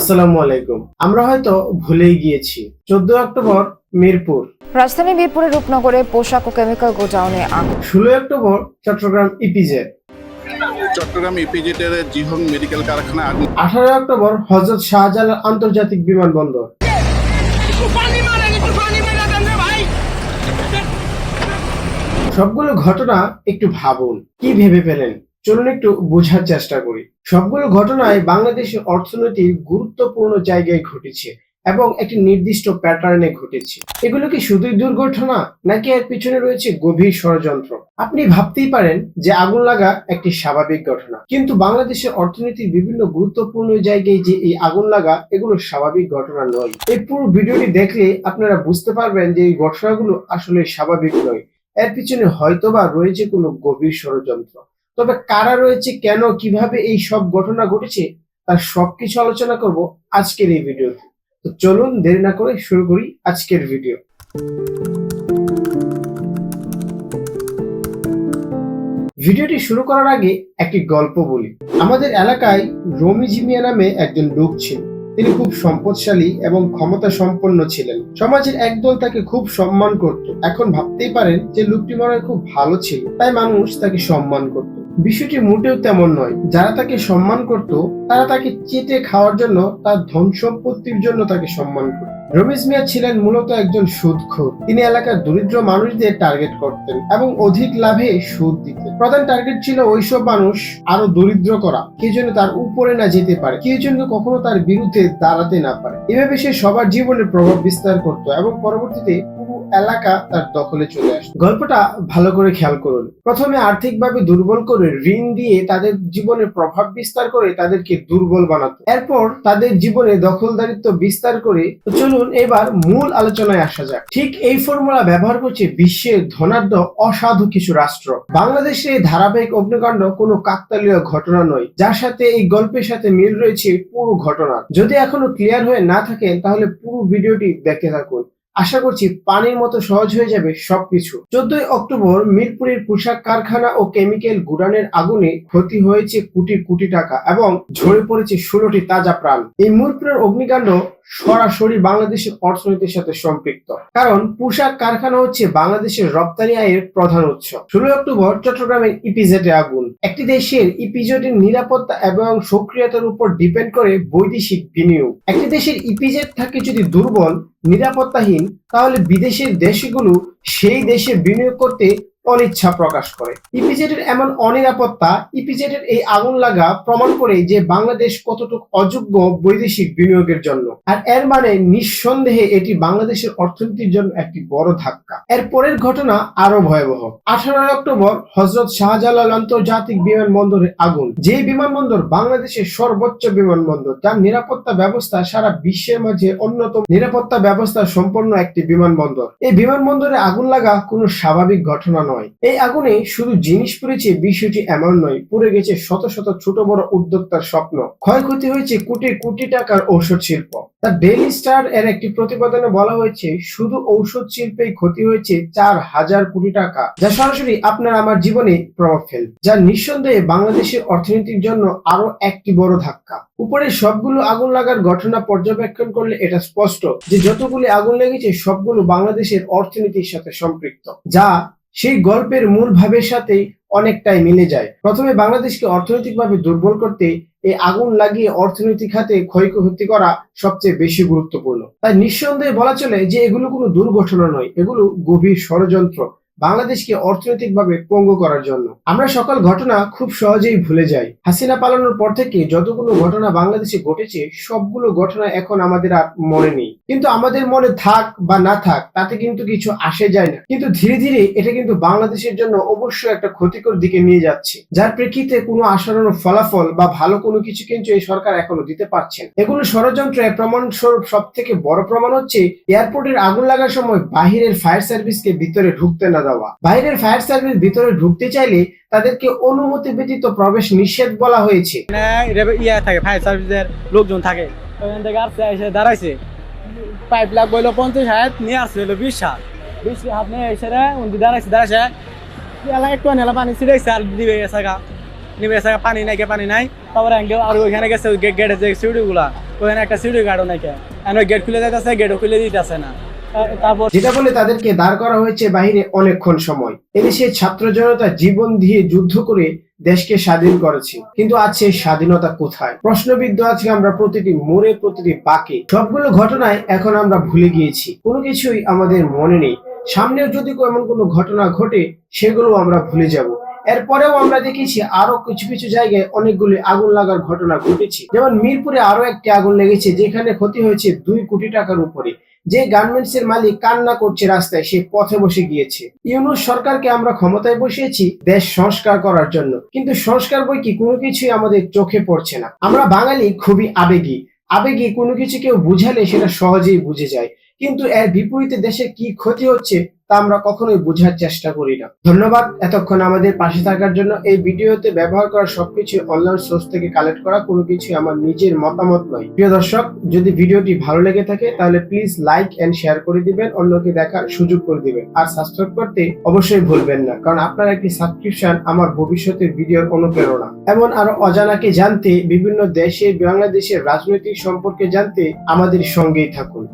আসসালামু আলাইকুম। আমরা হয়তো ভুলেই গিয়েছি। চোদ্দ অক্টোবর মিরপুর। রাজধানী মিরপুরের রূপনগরে পোশাক ও কেমিক্যাল গোডাউনে আগুন ষোলো অক্টোবর চট্টগ্রাম ইপিজে চট্টগ্রাম ইপিজেটের জিহং মেডিকেল কারখানা আগুন আঠারো অক্টোবর হজরত শাহজালাল আন্তর্জাতিক বিমানবন্দর। সবগুলো ঘটনা একটু ভাবুন। কি ভেবে পেলেন? চলুন একটু বোঝার চেষ্টা করি। সবগুলো ঘটনায় বাংলাদেশের অর্থনীতির গুরুত্বপূর্ণ জায়গায় ঘটেছে এবং একটি নির্দিষ্ট প্যাটার্নে ঘটেছে। এগুলো কি শুধুই দুর্ঘটনা, নাকি এর পিছনে রয়েছে গভীর ষড়যন্ত্র? আপনি ভাবতেই পারেন যে আগুন লাগা একটি স্বাভাবিক ঘটনা। কিন্তু বাংলাদেশের অর্থনীতির বিভিন্ন গুরুত্বপূর্ণ জায়গায় যে এই আগুন লাগা, এগুলো স্বাভাবিক ঘটনা নয়। এই পুরো ভিডিওটি দেখলে আপনারা বুঝতে পারবেন যে এই ঘটনাগুলো আসলে স্বাভাবিক নয়। এর পিছনে হয়তোবা রয়েছে কোনো গভীর ষড়যন্ত্র। তবে কারা রয়েছে, কেন, কীভাবে এই সব ঘটনা ঘটেছে, তার সবকিছু আলোচনা করব আজকের এই ভিডিওতে। তো চলুন দেরি না করে শুরু করি আজকের ভিডিও। ভিডিওটি শুরু করার আগে একটি গল্প বলি। আমাদের এলাকায় রমি জিমিয়া নামে একজন লোক ছিল তিনি খুব সম্পদশালী এবং ক্ষমতা সম্পন্ন ছিলেন। সমাজের একদল তাকে খুব সম্মান করত। এখন ভাবতেই পারেন যে লোকটি মনে খুব ভালো ছিল। তাই মানুষ তাকে সম্মান করত। বিষয়টি মোটেও তেমন নয়। যারা তাকে সম্মান করত, তারা তাকে চেটে খাওয়ার জন্য তার ধন সম্পত্তির জন্য তাকে সম্মান করত। রমেশ মিয়া ছিলেন মূলত একজন সুদখোর। তিনি এলাকার দরিদ্র মানুষদের টার্গেট করতেন এবং অধিক লাভে সুদ দিতেন। প্রধান টার্গেট ছিল ওইসব মানুষ আরও দরিদ্র করা কেউ যেন তার উপরে না যেতে পারে কেউ যেন কখনো তার বিরুদ্ধে দাঁড়াতে না পারে। এভাবে সে সবার জীবনে প্রভাব বিস্তার করত এবং পরবর্তীতে পুরো এলাকা তার দখলে চলে আসে। গল্পটা ভালো করে খেয়াল করুন। প্রথমে আর্থিকভাবে দুর্বল করে ঋণ দিয়ে তাদের জীবনে প্রভাব বিস্তার করে তাদেরকে দুর্বল বানাতো। এরপর তাদের জীবনে দখলদারিত্ব বিস্তার করে চলুন এবার মূল আলোচনায় আসা যাক। ঠিক এই ফর্মুলা ব্যবহার করছে বিশ্বের ধনাঢ্য অসাধু কিছু রাষ্ট্র। বাংলাদেশের এই ধারাবাহিক অগ্নিকাণ্ড কোনো কাকতালীয় ঘটনা নয়। যার সাথে এই গল্পের সাথে মিল রয়েছে পুরো ঘটনা। যদি এখনও ক্লিয়ার হয়ে না থাকেন তাহলে পুরো ভিডিওটি দেখতে থাকুন। আশা করছি পানির মতো সহজ হয়ে যাবে সবকিছু। চোদ্দই অক্টোবর মিরপুরের পোশাক কারখানা ও কেমিক্যাল গুডানের আগুনে ক্ষতি হয়েছে কোটি কোটি টাকা এবং ঝরে পড়েছে ষোলোটি তাজা প্রাণ। এই মিরপুরের অগ্নিকাণ্ড সরাসরি বাংলাদেশের অর্থনীতির সাথে সম্পৃক্ত। কারণ পোশাক কারখানা হচ্ছে বাংলাদেশের রপ্তানি আয়ের প্রধান উৎস। ষোলোই অক্টোবর চট্টগ্রামের ইপিজেটে আগুন। একটি দেশের ইপিজেটের নিরাপত্তা এবং সক্রিয়তার উপর ডিপেন্ড করে বৈদেশিক বিনিয়োগ। একটি দেশের ইপিজেট থাকে যদি দুর্বল, নিরাপত্তাহীন তাহলে বিদেশের দেশগুলো সেই দেশে বিনিয়োগ করতে অনিচ্ছা প্রকাশ করে। ইপিজেটের এমন অনিরাপত্তা ইপিজেটের এই আগুন লাগা প্রমাণ করে যে বাংলাদেশ কতটুকু অযোগ্য বৈদেশিক বিনিয়োগের জন্য। আর এর মানে নিঃসন্দেহে এটি বাংলাদেশের অর্থনীতির জন্য একটি বড় ধাক্কা। এর পরের ঘটনা আরও ভয়াবহ। আঠারোই অক্টোবর হজরত শাহজালাল আন্তর্জাতিক বিমানবন্দরে আগুন। যে বিমানবন্দর বাংলাদেশের সর্বোচ্চ বিমানবন্দর যার নিরাপত্তা ব্যবস্থা সারা বিশ্বের মাঝে অন্যতম নিরাপত্তা ব্যবস্থা সম্পন্ন একটি বিমানবন্দর। এই বিমানবন্দরে আগুন লাগা কোনো স্বাভাবিক ঘটনা নয়। এই আগুনে শুধু জিনিস পড়েছে, বিষয়টি এমন নয়, পুড়ে গেছে শত শত ছোট বড় উদ্যোক্তার স্বপ্ন। ক্ষয়ক্ষতি হয়েছে কোটি কোটি টাকার ঔষধ শিল্প। দ্য ডেইলি স্টার এর একটি প্রতিবেদনে বলা হয়েছে, শুধু ঔষধ শিল্পেই ক্ষতি হয়েছে চার হাজার কোটি টাকা, যা সরাসরি আপনার আমার জীবনে প্রভাব ফেল যা নিঃসন্দেহে বাংলাদেশের অর্থনীতির জন্য আরও একটি বড় ধাক্কা। উপরে সবগুলো আগুন লাগার ঘটনা পর্যবেক্ষণ করলে এটা স্পষ্ট যে যতগুলি আগুন লেগেছে, সবগুলো বাংলাদেশের অর্থনীতির সাথে সম্পৃক্ত, যা সেই গল্পের মূল ভাবের সাথে অনেকটাই মিলে যায়। প্রথমে বাংলাদেশকে অর্থনৈতিকভাবে দুর্বল করতে এই আগুন লাগিয়ে অর্থনৈতিক খাতে ক্ষয়ক্ষতি করা সবচেয়ে বেশি গুরুত্বপূর্ণ। তাই নিঃসন্দেহে বলা চলে যে এগুলো কোনো দুর্ঘটনা নয়, এগুলো গভীর ষড়যন্ত্র। বাংলাদেশকে অর্থনৈতিকভাবে পঙ্গু করার জন্য। আমরা সকল ঘটনা খুব সহজেই ভুলে যাই। হাসিনা পালানোর পর থেকে যতগুলো ঘটনা বাংলাদেশে ঘটেছে, সবগুলো ঘটনা এখন আমাদের আর মনে নেই। কিন্তু আমাদের মনে থাক বা না থাক, তাতে কিন্তু কিছু আসে যায় না। কিন্তু ধীরে ধীরে এটা কিন্তু বাংলাদেশের জন্য অবশ্যই একটা ক্ষতিকর দিকে নিয়ে যাচ্ছে। যার প্রেক্ষিতে কোনো আশানুরূপ ফলাফল বা ভালো কোনো কিছু কিন্তু এই সরকার এখনও দিতে পারছেন এগুলো ষড়যন্ত্রে প্রমাণ স্বরূপ সব থেকে বড় প্রমাণ হচ্ছে, এয়ারপোর্টের আগুন লাগার সময় বাহিরের ফায়ার সার্ভিসকে ভিতরে ঢুকতে না দেওয়া। বাইরের ফায়ার সার্ভিস ভিতরে ঢুকতে চাইলে তাদেরকে অনুমতি ব্যতীত প্রবেশ নিষেধ বলা হয়েছে। এটা ইয়ে থাকে, ফায়ার সার্ভিসের লোকজন থাকে। ওখান থেকে আসছে, এসে দাঁড়াইছে। পাইপ পঞ্চাশ হাত, নিয়ে আসছে হলো বিশ হাত। বিশ হাত নিয়ে এসে দাঁড়াইছে দাঁড়াইছে। এলা একটু পানি ছিটাইছে আর দিবে নিবে পানি নাই পানি নাই। তারপরে আর ওইখানে গেছে গেটে যে সিঁড়িগুলা ওখানে একটা সিকিউরিটি গার্ডও নাই কেন গেট খুলে দিতেছে গেটও খুলে দিতেছে না। যেটা বলে তাদেরকে দাঁড় করা হয়েছে বাহিরে অনেকক্ষণ সময়। এদেশে ছাত্র জনতা জীবন দিয়ে যুদ্ধ করে দেশকে স্বাধীন করেছে। কিন্তু আজ সেই স্বাধীনতা কোথায়? প্রশ্নবিদ্ধ আজকে আমরা প্রতিটি মোড়ে, প্রতিটি বাকে। সবগুলো ঘটনায় এখন আমরা ভুলে গিয়েছি। কোনো কিছুই আমাদের মনে নেই। সামনেও যদি এমন কোনো ঘটনা ঘটে সেগুলো আমরা ভুলে যাব। এরপরেও আমরা দেখেছি আরও কিছু কিছু জায়গায় অনেকগুলি আগুন লাগার ঘটনা ঘটেছে। যেমন মিরপুরে আরও একটি আগুন লেগেছে, যেখানে ক্ষতি হয়েছে দুই কোটি টাকার উপরে। যে গার্মেন্টস এর মালিক কান্না করছে রাস্তায়, সে পথে বসে গিয়েছে। ইউনুস সরকারকে আমরা ক্ষমতায় বসিয়েছি দেশ সংস্কার করার জন্য। কিন্তু সংস্কার বই কি কোনো কিছুই আমাদের চোখে পড়ছে না। আমরা বাঙালি খুবই আবেগী। আবেগী কোনো কিছু কেউ বুঝালে সেটা সহজেই বুঝে যায়। কিন্তু এর বিপরীতে দেশে কি ক্ষতি হচ্ছে তা আমরা কখনোই বোঝার চেষ্টা করি না। ধন্যবাদ এতক্ষণ আমাদের পাশে থাকার জন্য। এই ভিডিওতে ব্যবহার করা সবকিছু অনলাইন সোর্স থেকে কালেক্ট করা, কোনো কিছু আমার নিজের মতামত নয়। প্রিয় দর্শক, যদি ভিডিওটি ভালো লেগে থাকে, তাহলে প্লিজ লাইক এন্ড শেয়ার করে দিবেন, অন্যকে দেখার সুযোগ করে দিবেন। আর সাবস্ক্রাইব করতে অবশ্যই ভুলবেন না, কারণ আপনার একটি সাবস্ক্রিপশন আমার ভবিষ্যতের ভিডিওর অনুপ্রেরণা। এমন আরও অজানাকে জানতে বিভিন্ন দেশে, বাংলাদেশের রাজনৈতিক সম্পর্কে জানতে আমাদের সঙ্গেই থাকুন।